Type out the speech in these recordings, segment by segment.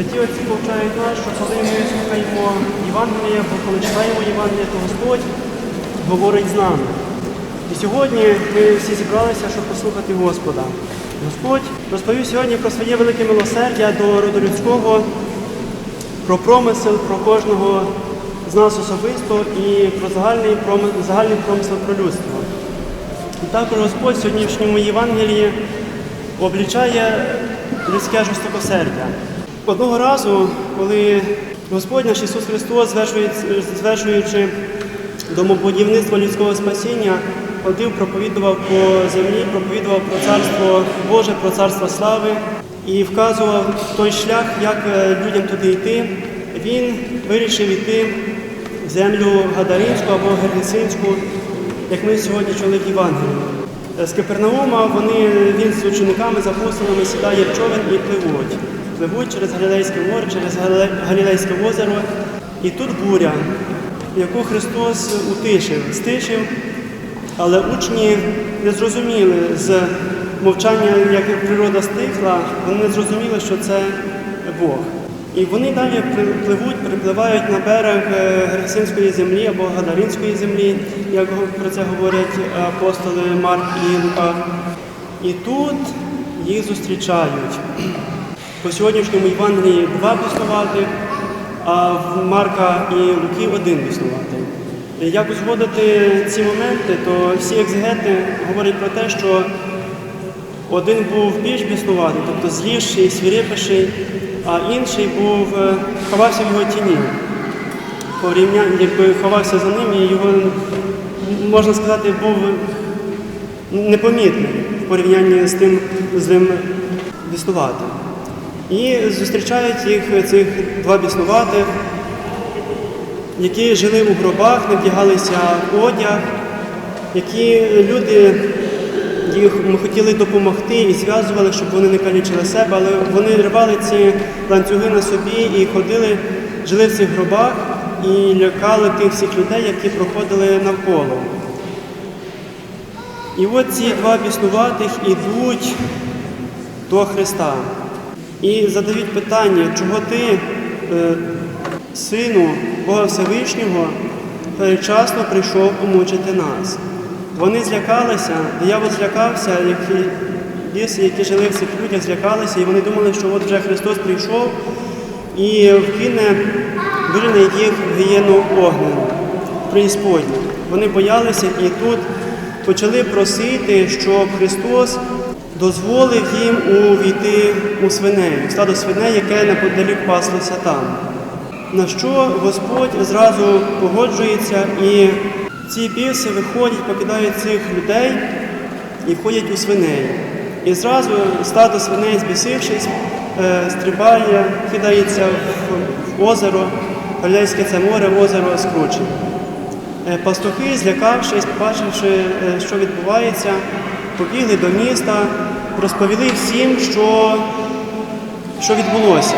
Святі отці повчають нас, що коли ми слухаємо Євангелія, бо коли читаємо Євангелія, то Господь говорить з нами. І сьогодні ми всі зібралися, щоб послухати Господа. Господь розповів сьогодні про своє велике милосердя до роду людського, про промисел, про кожного з нас особисто і про загальний промисел, загальний промисел про людство. І також Господь в сьогоднішньому Євангелії облічає людське жорстокосердя. Одного разу, коли Господь наш Ісус Христос, звершуючи домобудівництво людського спасіння, ходив, проповідував по землі, проповідував про царство Боже, про царство слави і вказував той шлях, як е, людям туди йти. Він вирішив йти в землю Гадаринську або Гернесинську, як ми сьогодні чули в Євангелії. З Капернаума вони, він з учениками, з апостолами сідає в човен і пливуть. Пливуть через Галілейське море, через Галілейське озеро. І тут буря, яку Христос утишив, стишив, але учні не зрозуміли з мовчання, як природа стихла, вони не зрозуміли, що це Бог. І вони далі пливуть, припливають на берег е, землі або Гадаринської землі, як про це говорять апостоли Марк і Лука. І тут їх зустрічають. По сьогоднішньому Євангелії два біснуватих, а в Марка і Луки один біснуватий. Як узгодити ці моменти, то всі екзегети говорять про те, що один був більш біснуватий, тобто зліший, свирепіший, а інший був, е, ховався в його тіні. Порівняння, якби ховався за ним, і його, можна сказати, був непомітний в порівнянні з тим злим біснуватим. І зустрічають їх цих два біснуватих, які жили у гробах, не вдягалися одяг, які люди їх ми хотіли допомогти і зв'язували, щоб вони не калічили себе, але вони рвали ці ланцюги на собі і ходили, жили в цих гробах і лякали тих всіх людей, які проходили навколо. І от ці два біснуватих ідуть до Христа і задають питання, чого ти, е, сину Бога Всевишнього, передчасно прийшов помучити нас. Вони злякалися, диявол злякався, які біси, які жили в цих людях, злякалися, і вони думали, що от вже Христос прийшов і вкине виріне їх в гієну огнену, преісподню. Вони боялися і тут почали просити, щоб Христос дозволив їм увійти у свиней, в стадо свиней, яке неподалік паслося там. На що Господь зразу погоджується, і ці біси виходять, покидають цих людей і входять у свиней. І зразу стадо свиней, збісившись, е, стрибає, кидається в, в озеро, Галilейське це море, озеро скручене. Е, Пастухи, злякавшись, побачивши, е, що відбувається, побігли до міста, розповіли всім, що, що відбулося,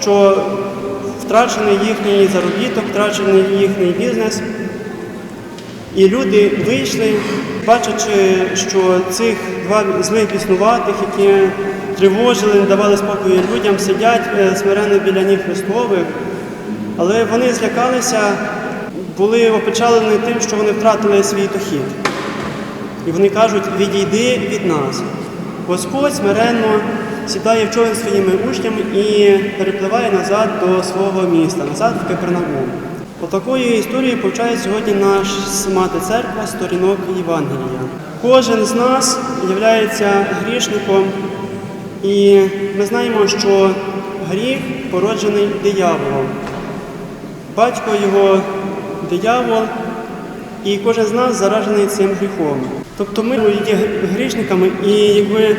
що втрачений їхній заробіток, втрачений їхній бізнес. І люди вийшли, бачачи, що цих два злих біснуватих, які тривожили, не давали спокою людям, сидять е, смиренно біля ніг Христових, але вони злякалися, були опечалені тим, що вони втратили свій дохід. І вони кажуть, відійди від нас. Господь смиренно сідає в човен своїми учнями і перепливає назад до свого міста, назад в Капернаум. Отакою історією повчає сьогодні наш мати церква сторінок Євангелія. Кожен з нас є грішником, і ми знаємо, що гріх породжений дияволом. Батько його диявол, і кожен з нас заражений цим гріхом. Тобто ми є грішниками, і якби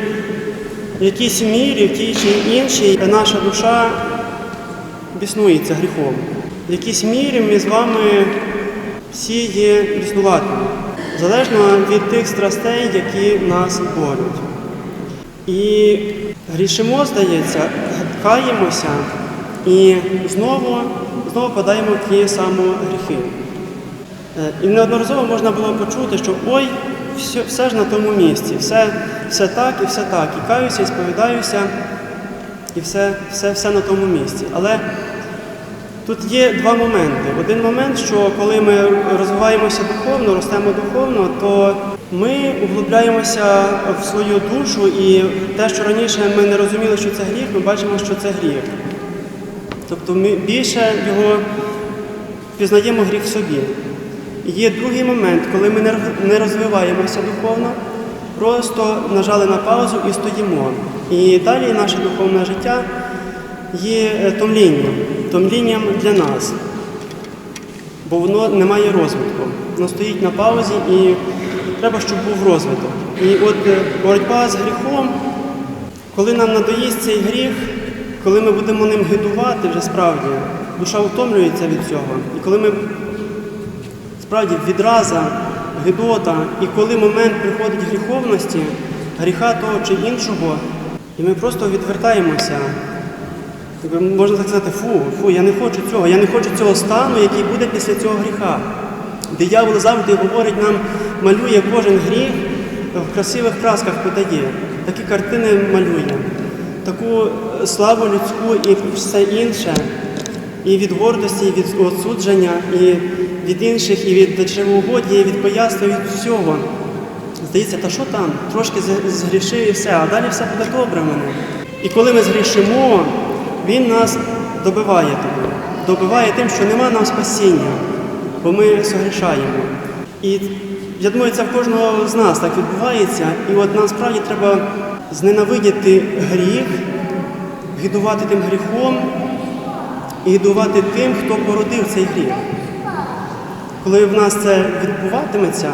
в якійсь мірі, в тій чи іншій, наша душа біснується гріхом. В якійсь мірі ми з вами всі є біснуватими, залежно від тих страстей, які нас борють. І грішимо, здається, каємося і знову, знову подаємо в ті самі гріхи. Е, І неодноразово можна було почути, що ой, все, все ж на тому місці, все, все так і все так. І каюся, і сповідаюся. і все, все, все на тому місці. Але тут є два моменти. Один момент, що коли ми розвиваємося духовно, ростемо духовно, то ми углубляємося в свою душу, і те, що раніше ми не розуміли, що це гріх, ми бачимо, що це гріх. Тобто ми більше його пізнаємо гріх в собі. Є другий момент, коли ми не розвиваємося духовно, просто нажали на паузу і стоїмо. І далі наше духовне життя є е, томлінням, томлінням для нас, бо воно не має розвитку. Воно стоїть на паузі і треба, щоб був розвиток. І от е, боротьба з гріхом, коли нам надоїсть цей гріх, коли ми будемо ним гидувати вже справді, душа утомлюється від цього. І коли ми справді відраза, гидота, і коли момент приходить гріховності, гріха того чи іншого, і ми просто відвертаємося. Можна так сказати, фу, фу, я не хочу цього, я не хочу цього стану, який буде після цього гріха. Диявол завжди говорить нам, малює кожен гріх, в красивих красках подає, такі картини малює, таку славу людську і все інше, і від гордості, і від осудження, і від інших, і від чревоугодія, і від пояснення, від всього. Здається, та що там? Трошки згрішив і все, а далі все буде добре в мене. І коли ми згрішимо, він нас добиває того. Добиває тим, що нема нам спасіння, бо ми согрішаємо. І я думаю, це в кожного з нас так відбувається. І от нам справді треба зненавидіти гріх, гідувати тим гріхом і гідувати тим, хто породив цей гріх. Коли в нас це відбуватиметься,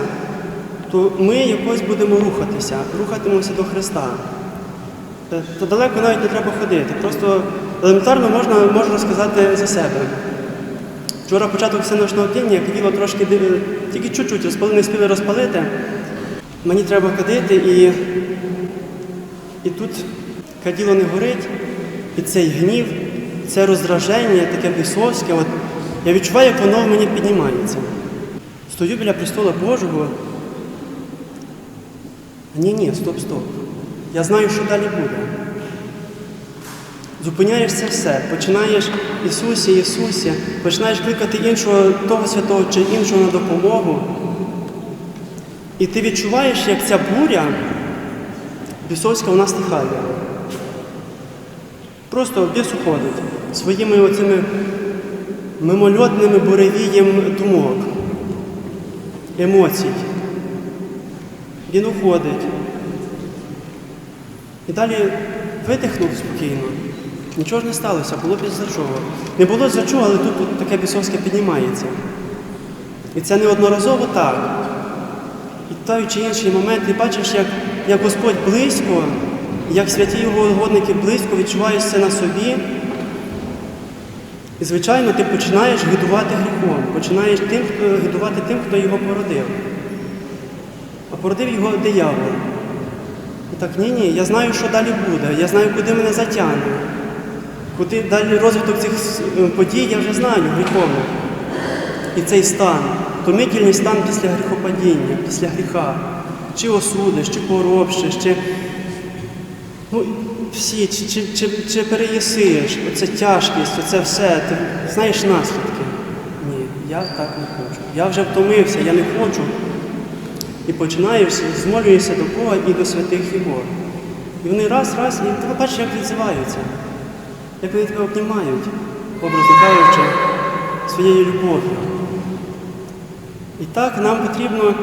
то ми якось будемо рухатися, рухатимемося до Христа. То далеко навіть не треба ходити. Просто елементарно можна, можу розказати за себе. Вчора початок всеночного бдіння, каділо трошки див- тільки чуть-чуть розпали, не спіли розпалити. Мені треба кадити і, і тут каділо не горить, і цей гнів, це роздраження, таке бісовське. От, я відчуваю, як воно в мені піднімається. Стою біля престола Божого. Ні, ні, стоп, стоп. Я знаю, що далі буде. Зупиняєш це все, починаєш Ісусі, Ісусі, починаєш кликати іншого того святого чи іншого на допомогу. І ти відчуваєш, як ця буря бісовська вона стихає. Просто біс уходить своїми оцими мимольотними буревієм думок, емоцій. Він уходить. І далі видихнув спокійно. Нічого ж не сталося, було без за чого. Не було за чого, але тут таке бісовське піднімається. І це неодноразово так. І той чи інший момент ти бачиш, як, як Господь близько, як святі його угодники близько відчуваєш це на собі. І, звичайно, ти починаєш гидувати гріхом, починаєш тим, хто, гидувати тим, хто його породив. А породив його диявол. І так, ні, ні, я знаю, що далі буде, я знаю, куди мене затягне. Куди далі розвиток цих е, подій я вже знаю гріховних. І цей стан, томительний стан після гріхопадіння, після гріха. Чи осудиш, чи поробшиш, чи ну, всі, чи, чи, чи, чи переїсиш, оця тяжкість, оце все, ти знаєш наслідки. Ні, я так не хочу. Я вже втомився, я не хочу. І починаєш, змолюєшся до Бога і до святих Його. І вони раз, раз, і ти бачиш, як відзиваються, як вони тебе обнімають, образно своєю любов'ю. І так нам потрібно,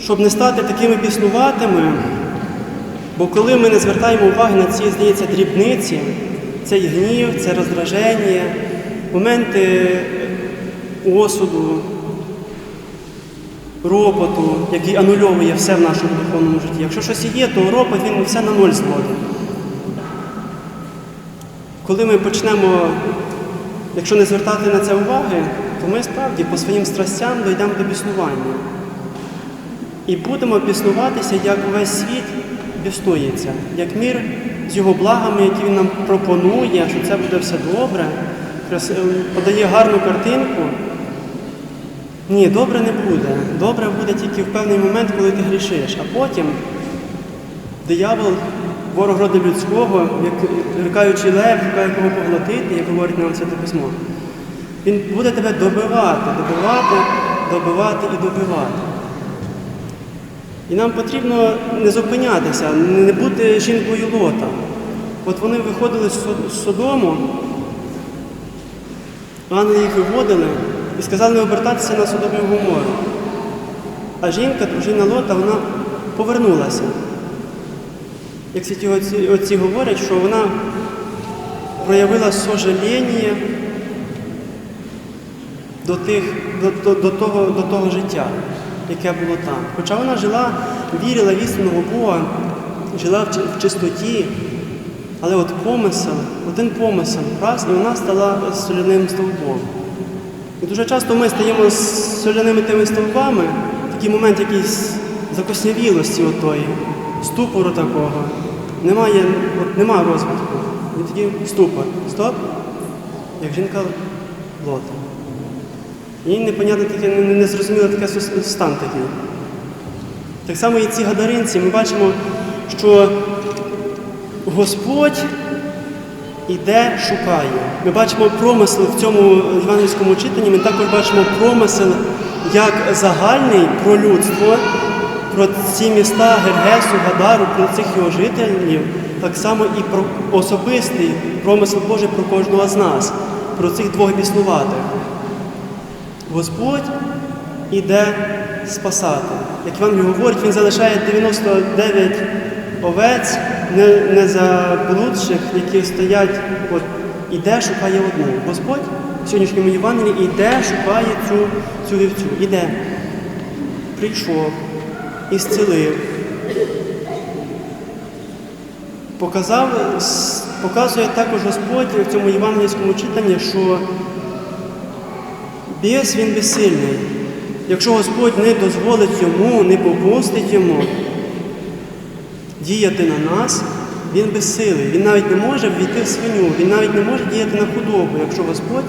щоб не стати такими біснуватими, бо коли ми не звертаємо уваги на ці, здається, дрібниці, цей гнів, це роздраження, моменти осуду, ропоту, який анульовує все в нашому духовному житті. Якщо щось є, то ропот він все на ноль зводить. Коли ми почнемо, якщо не звертати на це уваги, то ми справді по своїм страстям дійдемо до біснування. І будемо біснуватися, як весь світ біснується, як мір з його благами, які він нам пропонує, що це буде все добре, подає гарну картинку. Ні, добре не буде. Добре буде тільки в певний момент, коли ти грішиш. А потім диявол ворог роду людського, як рикаючий лев, шукає кого поглотити, як говорить нам Святе Письмо. Він буде тебе добивати, добивати, добивати і добивати. І нам потрібно не зупинятися, не бути жінкою лота. От вони виходили з Содому, ангели їх виводили і сказали не обертатися на Содому Гомору. А жінка, дружина Лота, вона повернулася. Як святі отці, отці говорять, що вона проявила сожаління до, тих, до, до, до, того, до того життя, яке було там. Хоча вона жила, вірила в істинного Бога, жила в, чистоті, але от помисел, один помисел, раз, і вона стала соляним стовпом. І дуже часто ми стаємо соляними тими стовпами, такий момент якийсь закоснявілості отої, ступору такого. Немає, от, нема розвитку. І тоді ступор. Стоп, як жінка лота. Їй непонятно таке, не- незрозуміло таке стан такий. Так само і ці гадаринці, ми бачимо, що Господь іде, шукає. Ми бачимо промисел в цьому євангельському читанні, ми також бачимо промисел як загальний про людство, про ці міста Гергесу, Гадару, про цих його жителів, так само і про особистий промисел Божий про кожного з нас, про цих двох біснуватих. Господь іде спасати. Як Іван говорить, він залишає 99 овець не, не які стоять, от, іде, шукає одну. Господь в сьогоднішньому Євангелії іде, шукає цю, цю вівцю. Іде. Прийшов і зцілив. Показав, показує також Господь в цьому євангельському читанні, що Біс він безсильний. Якщо Господь не дозволить йому, не попустить йому діяти на нас, він безсилий. Він навіть не може ввійти в свиню, він навіть не може діяти на худобу, якщо Господь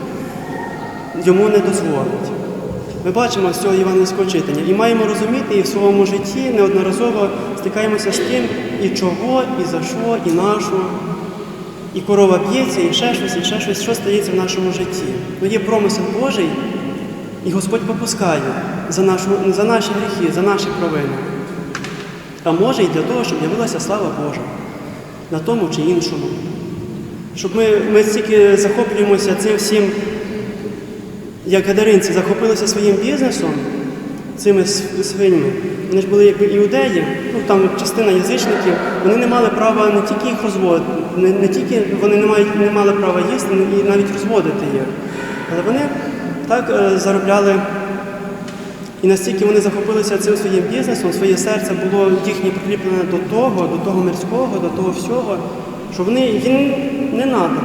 йому не дозволить. Ми бачимо з цього євангельського читання і маємо розуміти, і в своєму житті неодноразово стикаємося з тим, і чого, і за що, і на що. І корова б'ється, і ще щось, і ще щось, що стається в нашому житті. Ну є промисел Божий, і Господь попускає за, нашу, за наші гріхи, за наші провини. А може і для того, щоб явилася слава Божа на тому чи іншому. Щоб ми, ми стільки захоплюємося цим всім, як гадаринці, захопилися своїм бізнесом, цими св- свиньми. Вони ж були якби іудеї, ну там частина язичників, вони не мали права не тільки їх розводити, не, не тільки вони не, мають, не мали права їсти і навіть розводити їх. Але вони так е, заробляли. І настільки вони захопилися цим своїм бізнесом, своє серце було їхнє прикріплене до того, до того мирського, до того всього, що вони їм не треба.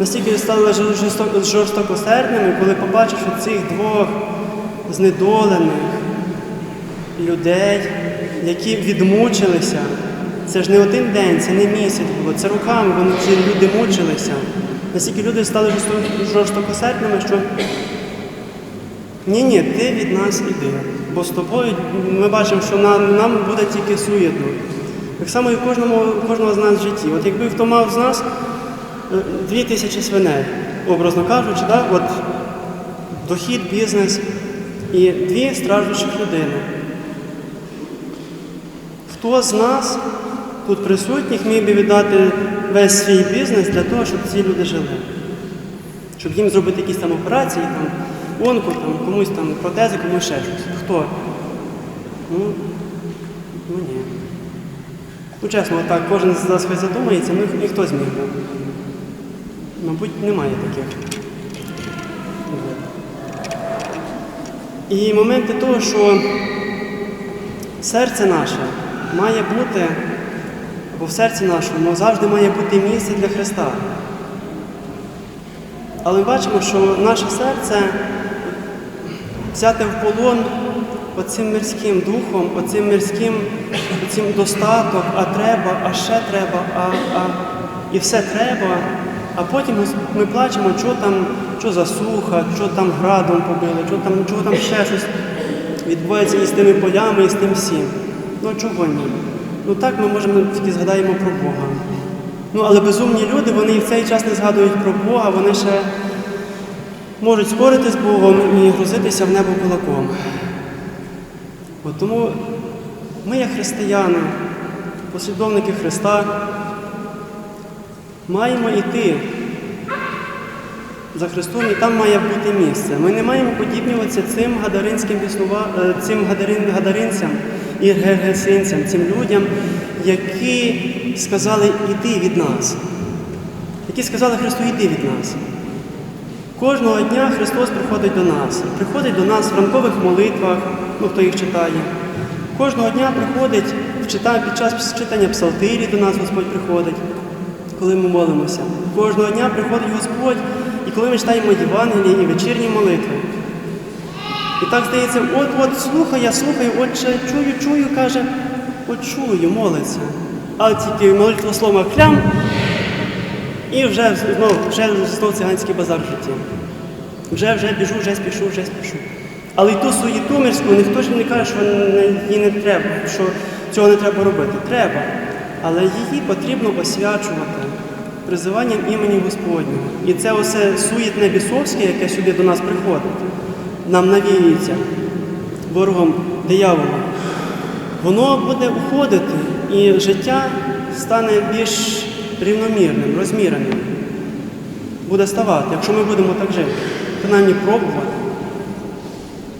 Настільки стали жорстоко, жорстокосердними, коли побачивши цих двох знедолених людей, які відмучилися. Це ж не один день, це не місяць було, це роками вони ці люди мучилися. Настільки люди стали жорстокосердними, що ні, ні, ти від нас іди. Бо з тобою ми бачимо, що нам, нам буде тільки суєтно. Так само і кожному, кожного з нас в житті. От якби хто мав з нас е, дві тисячі свиней, образно кажучи, да? от дохід, бізнес і дві страждущих людини. Хто з нас тут присутніх міг би віддати весь свій бізнес для того, щоб ці люди жили? Щоб їм зробити якісь там операції, там, онко, там, комусь там протези, комусь ще щось. Хто? Ну, ну ні. Ну, чесно, отак кожен з нас хай задумається, ну і хто зміг. Мабуть, немає таких. І моменти того, що серце наше має бути, або в серці нашому завжди має бути місце для Христа. Але ми бачимо, що наше серце взяте в полон оцим мирським духом, оцим мирським, оцим достаток, а треба, а ще треба, а, а і все треба. А потім ми плачемо, що там, що засуха, що там градом побили, що там, чого там ще щось відбувається із тими полями, і з тим всім. Ну чого ні? Ну так ми можемо тільки згадаємо про Бога. Ну, але безумні люди, вони і в цей час не згадують про Бога, вони ще можуть спорити з Богом і грузитися в небо кулаком. От тому ми, як християни, послідовники Христа, маємо йти за Христом, і там має бути місце. Ми не маємо подібнюватися цим гадаринським біснува... е, цим гадарин... гадаринцям і гергесинцям, цим людям, які сказали іди від нас, які сказали Христу, іди від нас. Кожного дня Христос приходить до нас. Приходить до нас в ранкових молитвах, ну хто їх читає. Кожного дня приходить в чита- під час читання псалтирі до нас Господь приходить, коли ми молимося. Кожного дня приходить Господь, і коли ми читаємо Євангелії і вечірні молитви. І так здається, от-от слухаю, я слухаю, от ще чую, чую, каже, от чую, молиться. А тільки молитва слова клям, і вже знов, вже знов циганський базар в житті. Вже вже біжу, вже спішу, вже спішу. Але й ту суєту мирську ніхто ж не каже, що їй не треба, що цього не треба робити. Треба. Але її потрібно освячувати призиванням імені Господнього. І це усе суєтне бісовське, яке сюди до нас приходить, нам навіюється ворогом дияволом, воно буде уходити, і життя стане більш рівномірним, розміреним. Буде ставати, якщо ми будемо так жити, принаймні пробувати.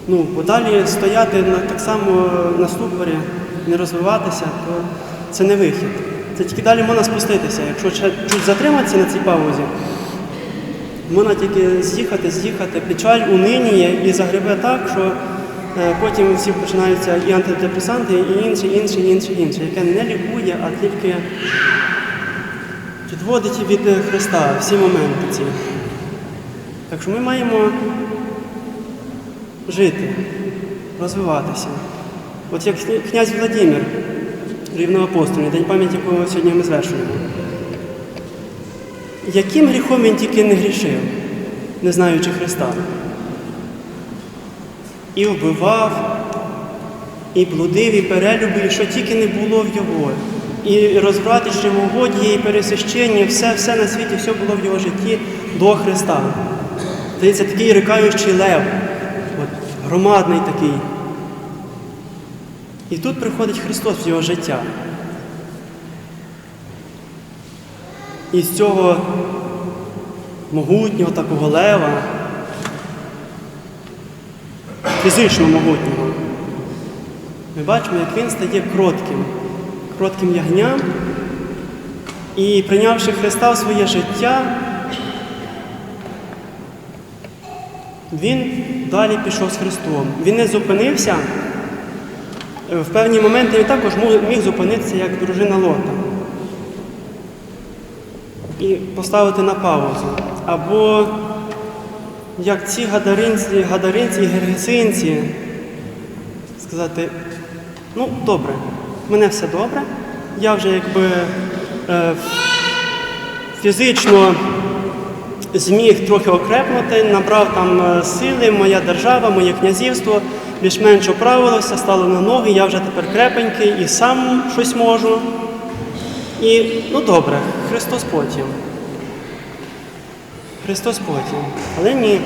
Ну, бо далі стояти на, так само на ступорі, не розвиватися, то це не вихід. Це тільки далі можна спуститися. Якщо чуть затриматися на цій паузі, можна тільки з'їхати, з'їхати, печаль униніє і загребе так, що е, потім всі починаються і антидепресанти, і інше, інше, інше, інше, яке не лікує, а тільки відводить від Христа всі моменти ці. Так що ми маємо жити, розвиватися. От як князь Владимир, рівноапостольний, день пам'яті якого сьогодні ми звершуємо. Яким гріхом він тільки не грішив, не знаючи Христа? І вбивав, і блудив, і перелюбив, що тільки не було в його. І розврат, і чревогодіє, і пересищення, все, все на світі, все було в його житті до Христа. Здається, такий рикаючий лев, от, громадний такий. І тут приходить Христос в його життя. І з цього могутнього такого лева, фізично могутнього, ми бачимо, як він стає кротким, кротким ягням. І прийнявши Христа в своє життя, він далі пішов з Христом. Він не зупинився. В певні моменти він також міг зупинитися як дружина Лота і поставити на паузу. Або як ці гадаринці, гадаринці і гергесинці сказати, ну добре, в мене все добре, я вже якби е, фізично зміг трохи окрепнути, набрав там е, сили, моя держава, моє князівство більш-менш оправилося, стало на ноги, я вже тепер крепенький і сам щось можу. І ну добре, Христос потім. Христос потім. Але ні,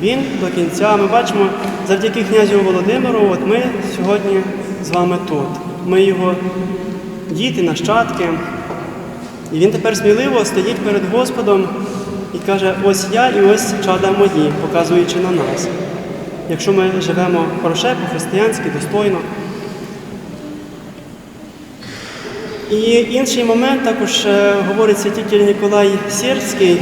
Він до кінця. Ми бачимо, завдяки князю Володимиру, от ми сьогодні з вами тут. Ми його діти, нащадки. І він тепер сміливо стоїть перед Господом і каже, ось я і ось чада мої, показуючи на нас. Якщо ми живемо хороше, по-християнськи, достойно. І інший момент також е, говорить святитель Ніколай Сєрський е,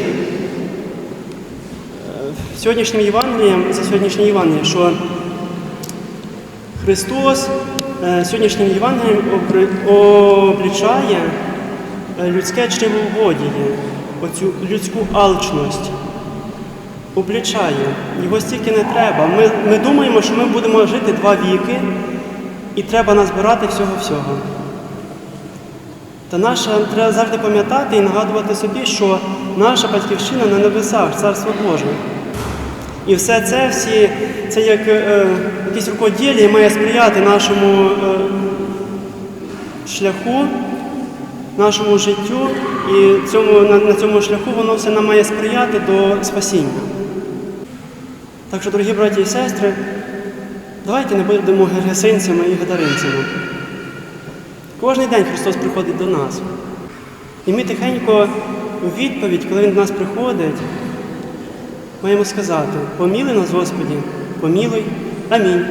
сьогоднішнім Євангелієм, за сьогоднішнім Євангелієм, що Христос сьогоднішнім Євангелієм облічає е, людське чревоугодіє, оцю людську алчність. Облічає. Його стільки не треба. Ми, ми думаємо, що ми будемо жити два віки і треба назбирати всього-всього. Та наша треба завжди пам'ятати і нагадувати собі, що наша батьківщина на небесах, царство Боже. І все це, всі, це як е, якесь рукоділля має сприяти нашому е, шляху, нашому життю, і цьому, на, на цьому шляху воно все нам має сприяти до спасіння. Так що, дорогі браті і сестри, давайте не будемо гересинцями і гадаринцями. Кожний день Христос приходить до нас. І ми тихенько у відповідь, коли Він до нас приходить, маємо сказати: поміли нас, Господі, помілуй. Амінь.